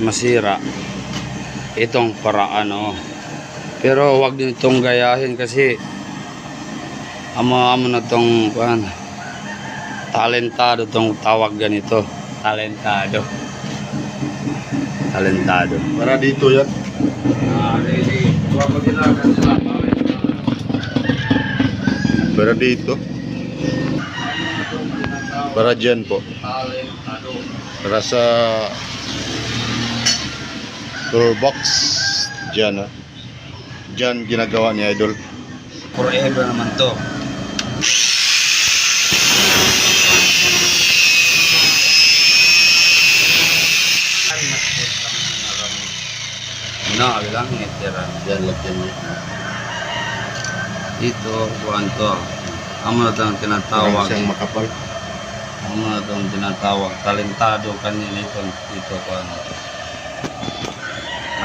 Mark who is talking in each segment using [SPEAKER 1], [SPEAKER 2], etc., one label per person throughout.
[SPEAKER 1] masira itong paraan oh. pero wag din itong gayahin kasi amo-amo na tong kuan talentado tong tawag ganito talentado talentado
[SPEAKER 2] Para dito yan.
[SPEAKER 1] ah
[SPEAKER 2] Para dito. Para dyan po.
[SPEAKER 1] talentado
[SPEAKER 2] Para sa toolbox. Dyan ah. Dyan ginagawa ni Idol.
[SPEAKER 1] forever naman to Na, bilang nitira.
[SPEAKER 2] Dyan lagyan niya.
[SPEAKER 1] Dito, kuhan to. Amo na itong tinatawag.
[SPEAKER 2] siyang makapal.
[SPEAKER 1] Amo na itong tinatawag. Talentado kanina ito. Dito, kuhan to.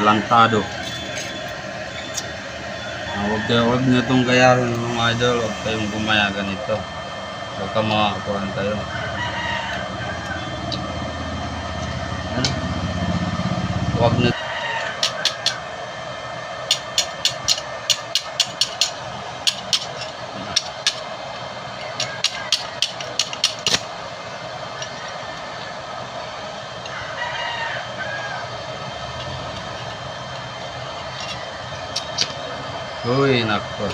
[SPEAKER 1] Talentado. Ah, Huwag kayo, huwag niyo itong gayahin mga idol. Huwag kayong gumaya ganito. Huwag ka makakuhan kayo. Huwag na ધોઈ નાખતો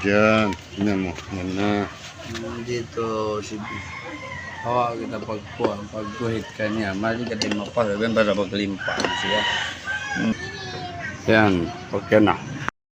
[SPEAKER 2] Dyan. Tingnan mo. Yan na.
[SPEAKER 1] Dito, si Hawa kita pagpuan, pagkuhit kanya. Mali ka din mapag, para paglimpa siya. Yan, okay na.